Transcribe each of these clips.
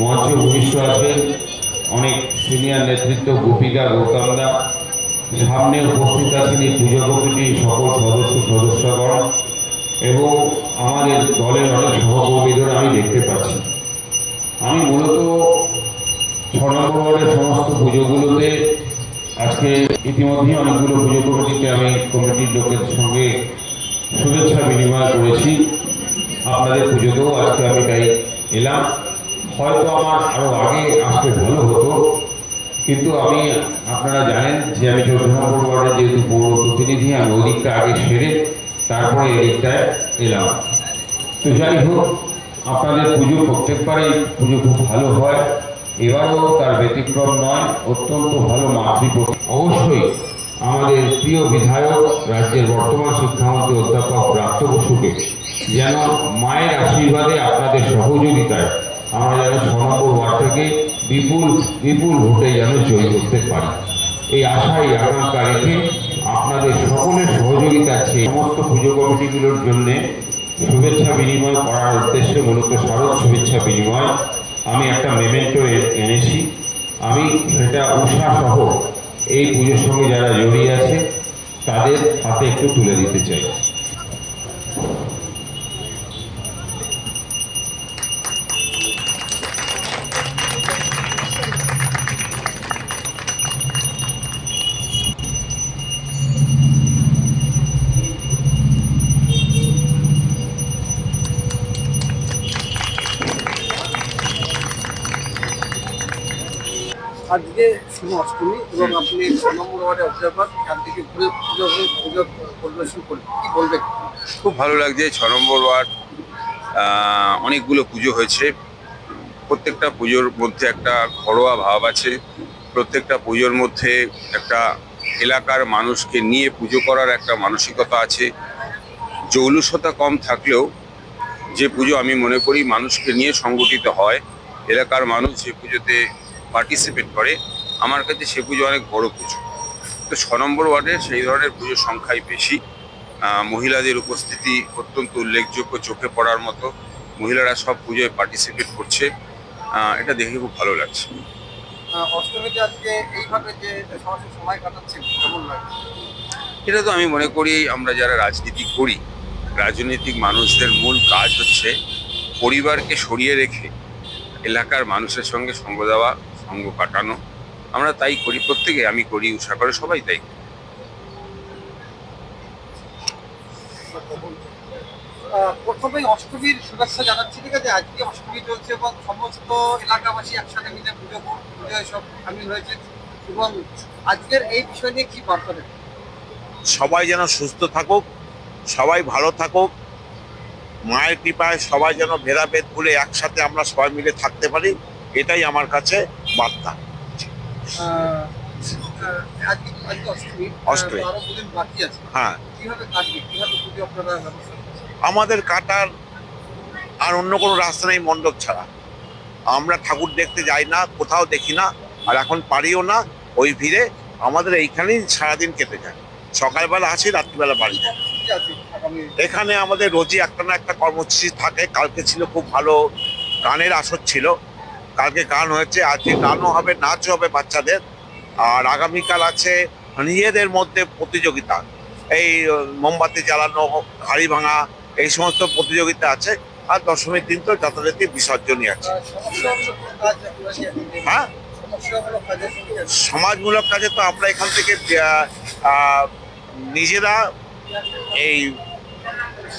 মঞ্চে ভূমিষ্ঠ আছেন। অনেক সিনিয়র নেতৃত্ব, গোপিকা, গৌতমদা। সামনে উপস্থিত আছেন এই পুজো কমিটির সকল সদস্য, সদস্যগণ এবং আমাদের দলের অনেক সহকর্মীদের আমি দেখতে পাচ্ছি। আমি মূলত ছ সমস্ত পুজোগুলোতে আজকে ইতিমধ্যেই অনেকগুলো পুজো কমিটিতে আমি কমিটির লোকের সঙ্গে শুভেচ্ছা বিনিময় করেছি। আপনাদের পুজোতেও আজকে আমি তাই এলাম। হয়তো আমার আরও আগে আসতে ভালো হতো, কিন্তু আমি, আপনারা জানেন যে আমি নম্বর ওয়ার্ডের যেহেতু পৌর প্রতিনিধি, আমি ওদিকটা আগে সেরে তারপরে এদিকটায় এলাম। তো যাই হোক, আপনাদের পুজো প্রত্যেকবারই পুজো খুব ভালো হয়। এবারও তার ব্যতিক্রম নয়, অত্যন্ত ভালো মাতৃপ্র অবশ্যই আমাদের প্রিয় বিধায়ক, রাজ্যের বর্তমান শিক্ষামন্ত্রী অধ্যাপক প্রাপ্ত বসুকে যেন মায়ের আশীর্বাদে আপনাদের সহযোগিতায় আমরা ছ নম্বর ওয়ার্ড থেকে বিপুল বিপুল ভোটে যেন জয়ী করতে পারি। এই আশাই আকাঙ্ক্ষা রেখে আপনাদের সকলের সহযোগিতা চেয়ে সমস্ত পুজো কমিটিগুলোর জন্যে শুভেচ্ছা বিনিময় করার উদ্দেশ্যে মূলত শারদ শুভেচ্ছা বিনিময়। আমি একটা মেমেন্টো এনেছি। আমি সেটা উষা সহ এই পুজোর সঙ্গে যারা জড়িয়ে আছে, তাদের হাতে একটু তুলে দিতে চাই। অষ্টমী এবং আপনি ছ নম্বর ওয়ার্ডে অবজারভার থেকে ঘুরে পুজো পুজো পরিবেশন করলেন কি বলবেন? খুব ভালো লাগছে ছ নম্বর ওয়ার্ড অনেকগুলো পুজো হয়েছে। প্রত্যেকটা পুজোর মধ্যে একটা ঘরোয়া ভাব আছে। প্রত্যেকটা পুজোর মধ্যে একটা এলাকার মানুষকে নিয়ে পুজো করার একটা মানসিকতা আছে। জৌলুসতা কম থাকলেও যে পুজো আমি মনে করি মানুষকে নিয়ে সংগঠিত হয় এলাকার মানুষ যে পুজোতে পার্টিসিপেট করে আমার কাছে সে পুজো অনেক বড় পুজো। তো ছ নম্বর ওয়ার্ডে সেই ধরনের পুজোর সংখ্যাই বেশি। মহিলাদের উপস্থিতি অত্যন্ত উল্লেখযোগ্য চোখে পড়ার মতো। মহিলারা সব পুজোয় পার্টিসিপেট করছে। এটা দেখে খুব ভালো লাগছে। অষ্টমীতে আজকে এইভাবে যে সময় কাটাচ্ছেন কেমন লাগে? এটা তো আমি মনে করি আমরা যারা রাজনীতি করি রাজনৈতিক মানুষদের মূল কাজ হচ্ছে পরিবারকে সরিয়ে রেখে এলাকার মানুষের সঙ্গে সঙ্গ দেওয়া সঙ্গ কাটানো। আমরা তাই করি প্রত্যেকে আমি করি উষা করে সবাই তাই করি। প্রথমেই অষ্টমীর শুভেচ্ছা জানাচ্ছি ঠিক আছে? আজকে অষ্টমী চলছে এবং সমস্ত এলাকাবাসী একসাথে মিলে পুজো পুজোয় সব সামিল হয়েছে এবং আজকের এই বিষয় নিয়ে কি বার্তা সবাই যেন সুস্থ থাকুক সবাই ভালো থাকুক মায়ের কৃপায় সবাই যেন ভেদাভেদ ভুলে একসাথে আমরা সবাই মিলে থাকতে পারি এটাই আমার কাছে বার্তা আহ, আহ, আজকে আজকে হ্যাঁ? আমাদের কাটার আর অন্য কোনো রাস্তা নেই মণ্ডপ ছাড়া। আমরা ঠাকুর দেখতে যাই না, কোথাও দেখি না, আর এখন পারিও না, ওই ভিড়ে আমাদের এইখানেই সারাদিন কেটে যায়। সকালবেলা আসি, রাত্রিবেলা বাড়ি আগামী এখানে আমাদের রোজই একটা না একটা কর্মসূচি থাকে, কালকে ছিল খুব ভালো, গানের আসর ছিল। কালকে গান হয়েছে, আজকে গানও হবে, নাচও হবে বাচ্চাদের আর আগামীকাল আছে নিজেদের মধ্যে প্রতিযোগিতা এই মোমবাতি জ্বালানো, হাড়ি ভাঙা, এই সমস্ত প্রতিযোগিতা আছে আর দশমীর দিন তো যথারীতি বিসর্জনই আছে? হ্যাঁ। সমাজমূলক কাজে তো আমরা এখান থেকে নিজেরা এই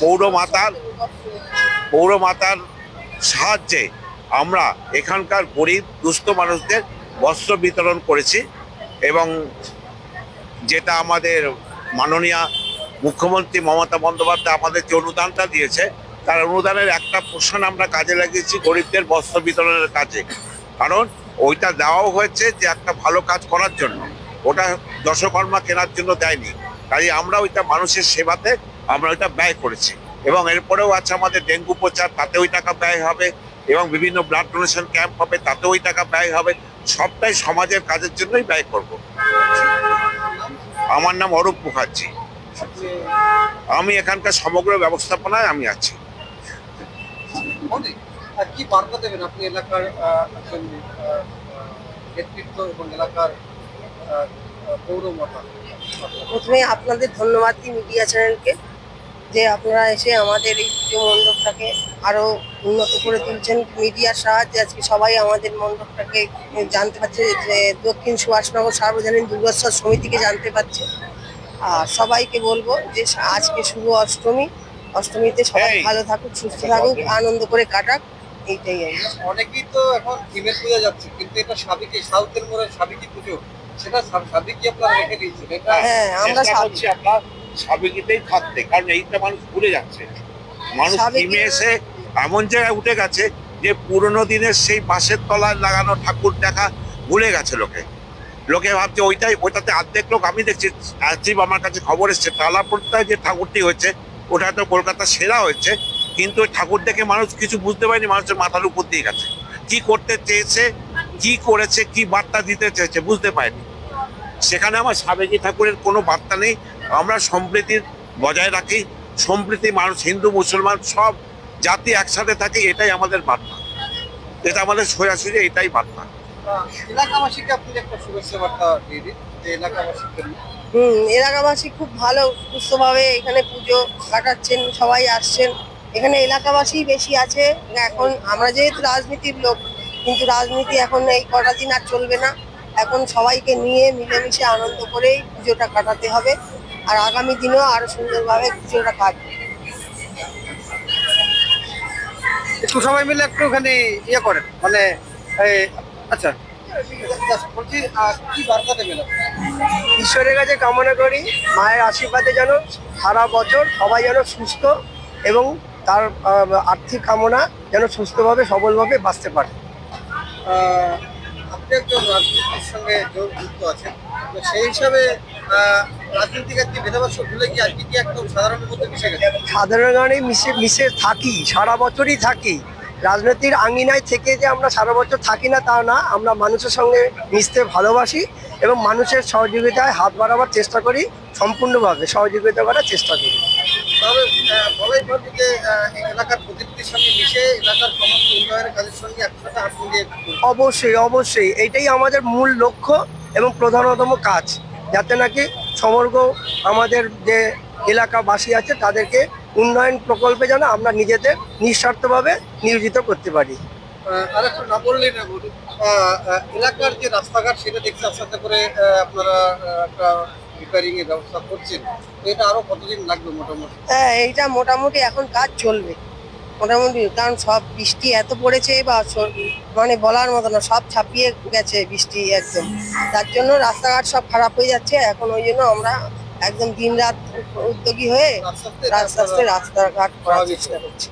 পৌর মাতার পৌর মাতার সাহায্যে আমরা এখানকার গরিব, দুস্থ মানুষদের বস্ত্র বিতরণ করেছি এবং যেটা আমাদের মাননীয় মুখ্যমন্ত্রী মমতা বন্দ্যোপাধ্যায় আমাদের যে অনুদানটা দিয়েছে, তার অনুদানের একটা পোর্শন আমরা কাজে লাগিয়েছি গরিবদের বস্ত্র বিতরণের কাজে। কারণ ওইটা দেওয়াও হয়েছে যে একটা ভালো কাজ করার জন্য। ওটা দশকর্মা কেনার জন্য দেয়নি। তাই আমরা ওইটা মানুষের সেবাতে আমরা ওইটা ব্যয় করেছি। এবং এরপরেও আছে আমাদের ডেঙ্গু প্রচার তাতে ওই টাকা ব্যয় হবে। এবং বিভিন্ন ব্লাড ডোনেশন ক্যাম্প হবে তাতে ওই টাকা ব্যয় হবে। সবটাই সমাজের কাজের জন্যই ব্যয় করব। আমার নাম অরূপ মুখার্জি। আমি এখানকার সমগ্র ব্যবস্থাপনায় আমি আছি। আর কি বার্তা দেবেন আপনি এলাকার নেতৃত্ব এবং এলাকার প্রথমে আপনাদের ধন্যবাদ দিই মিডিয়া চ্যানেলকে। যে আপনারা এসে আমাদের এই পুজো মণ্ডপটাকে আরও উন্নত করে তুলছেন। মিডিয়ার সাহায্যে আজকে সবাই আমাদের মণ্ডপটাকে জানতে পারছে যে দক্ষিণ সুভাষনগর সার্বজনীন দুর্গোৎসব সমিতিকে জানতে পারছে। আর সবাইকে বলব যে আজকে শুভ অষ্টমী। অষ্টমীতে সবাই ভালো থাকুক সুস্থ থাকুক আনন্দ করে কাটাক এইটাই। অনেকেই তো এখন থিমের পূজা যাচ্ছে কিন্তু এটা সাবিকি সাউথের মোড়ে সাবিকি পুজো সেটা সাবিকি আপনারা রেখে দিয়েছেন এটা হ্যাঁ আমরা চেষ্টা সব করছি আমরা। সাবেকিতেই থাকতে কারণ এইটা মানুষ ভুলে যাচ্ছে। মানুষ থিমে এসে এমন জায়গায় উঠে গেছে যে পুরোনো দিনের সেই বাঁশের তলায় লাগানো ঠাকুর দেখা ভুলে গেছে লোকে। লোকে ভাবছে ওইটাই ওইটাতে অর্ধেক লোক আমি দেখছি আজীব আমার কাছে খবর এসছে তালাপুরটায় যে ঠাকুরটি হয়েছে ওটা তো কলকাতা সেরা হয়েছে কিন্তু ওই ঠাকুর দেখে মানুষ কিছু বুঝতে পারেনি মানুষের মাথার উপর দিয়ে গেছে। কি করতে চেয়েছে কি করেছে কি বার্তা দিতে চেয়েছে বুঝতে পারেনি। সেখানে আমার সাবেকি ঠাকুরের কোনো বার্তা নেই আমরা সম্প্রীতির বজায় রাখি সম্প্রীতি মানুষ হিন্দু মুসলমান সব জাতি একসাথে থাকি এটাই আমাদের বার্তা। এটা আমাদের সোজাসুজি এটাই বার্তা। এলাকাবাসীকে আপনি একটা শুভেচ্ছা বার্তা দিয়ে দিন যে এলাকাবাসীর হুম এলাকাবাসী খুব ভালো সুস্থভাবে এখানে পুজো কাটাচ্ছেন সবাই আসছেন। এখানে এলাকাবাসী বেশি আছে এখন আমরা যেহেতু রাজনীতির লোক কিন্তু রাজনীতি এখন এই কটা দিন আর চলবে না। এখন সবাইকে নিয়ে মিলেমিশে আনন্দ করেই পুজোটা কাটাতে হবে। আর আগামী দিনেও আরও সুন্দরভাবে পুজোটা কাজ। একটু সবাই মিলে একটুখানি ইয়ে করেন মানে আচ্ছা। বলছি কি বার্তা দেবেন ঈশ্বরের কাছে কামনা করি মায়ের আশীর্বাদে যেন সারা বছর সবাই যেন সুস্থ এবং তার আর্থিক কামনা যেন সুস্থভাবে সবলভাবে বাঁচতে পারে। আপনি একজন রাজনীতির সঙ্গে যোগ- যুক্ত আছেন তো সেই হিসাবে সাধারণ গানে মিশে মিশে থাকি সারা বছরই থাকি। রাজনীতির আঙ্গিনায় থেকে যে আমরা সারা বছর থাকি না তা না আমরা মানুষের সঙ্গে মিশতে ভালোবাসি এবং মানুষের সহযোগিতায় হাত বাড়াবার চেষ্টা করি সম্পূর্ণভাবে সহযোগিতা করার চেষ্টা করি। বলাই যে এই এলাকার প্রতিনিধির সঙ্গে মিশে এলাকার সমস্ত উন্নয়নের কাজের সঙ্গে একসাথে অবশ্যই অবশ্যই। এটাই আমাদের মূল লক্ষ্য এবং প্রধানতম কাজ। যাতে নাকি সমগ্র আমাদের যে এলাকাবাসী আছে তাদেরকে উন্নয়ন প্রকল্পে যেন আমরা নিজেদের নিঃস্বার্থভাবে নিয়োজিত করতে পারি। আর একটু না বললেই না এলাকার যে রাস্তাঘাট সেটা দেখতে আস্তে আস্তে করে আপনারা একটা রিপেয়ারিং এর ব্যবস্থা করছেন। এটা আরও কতদিন লাগবে মোটামুটি? হ্যাঁ এইটা মোটামুটি এখন কাজ চলবে। মোটামুটি, কারণ সব বৃষ্টি এত পড়েছে বা মানে বলার মতো না, সব ছাপিয়ে গেছে বৃষ্টি একদম। তার জন্য রাস্তাঘাট সব খারাপ হয়ে যাচ্ছে, এখন ওই জন্য আমরা একদম দিন রাত উদ্যোগী হয়ে আস্তে আস্তে রাস্তাঘাট করার চেষ্টা করছি।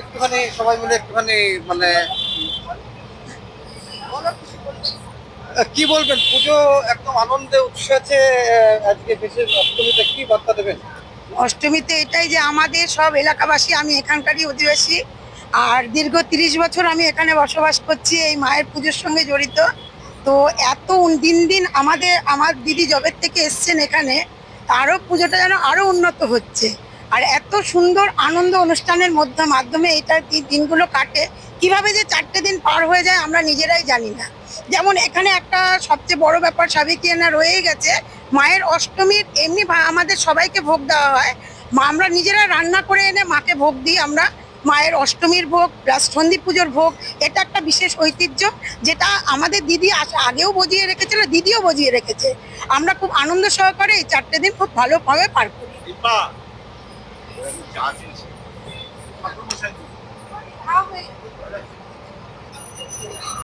একটুখানি সবাই মিলে একটুখানি মানে কি বলবেন? পুজো একদম আনন্দে উৎসাহে আজকে বিশেষ অষ্টমীতে কি বার্তা দেবেন? অষ্টমীতে এটাই যে আমাদের সব এলাকাবাসী, আমি এখানকারই অধিবাসী। আর দীর্ঘ তিরিশ বছর আমি এখানে বসবাস করছি, এই মায়ের পুজোর সঙ্গে জড়িত। তো এত দিন দিন আমাদের, আমার দিদি জবের থেকে এসছেন এখানে, তারও পুজোটা যেন আরও উন্নত হচ্ছে। আর এত সুন্দর আনন্দ অনুষ্ঠানের মধ্যে, মাধ্যমে এটা দিনগুলো কাটে। কীভাবে যে চারটে দিন পার হয়ে যায় আমরা নিজেরাই জানি না। যেমন এখানে একটা সবচেয়ে বড় ব্যাপার সাবিকিয়ানা রয়েই গেছে মায়ের অষ্টমীর এমনি আমাদের সবাইকে ভোগ দেওয়া হয়। মা আমরা নিজেরা রান্না করে এনে মাকে ভোগ দিই আমরা। মায়ের অষ্টমীর ভোগ রাজসন্ধি পুজোর ভোগ এটা একটা বিশেষ ঐতিহ্য যেটা আমাদের দিদি আগেও বজিয়ে রেখেছিল দিদিও বজিয়ে রেখেছে। আমরা খুব আনন্দ সহকারে এই চারটে দিন খুব ভালোভাবে পার করি।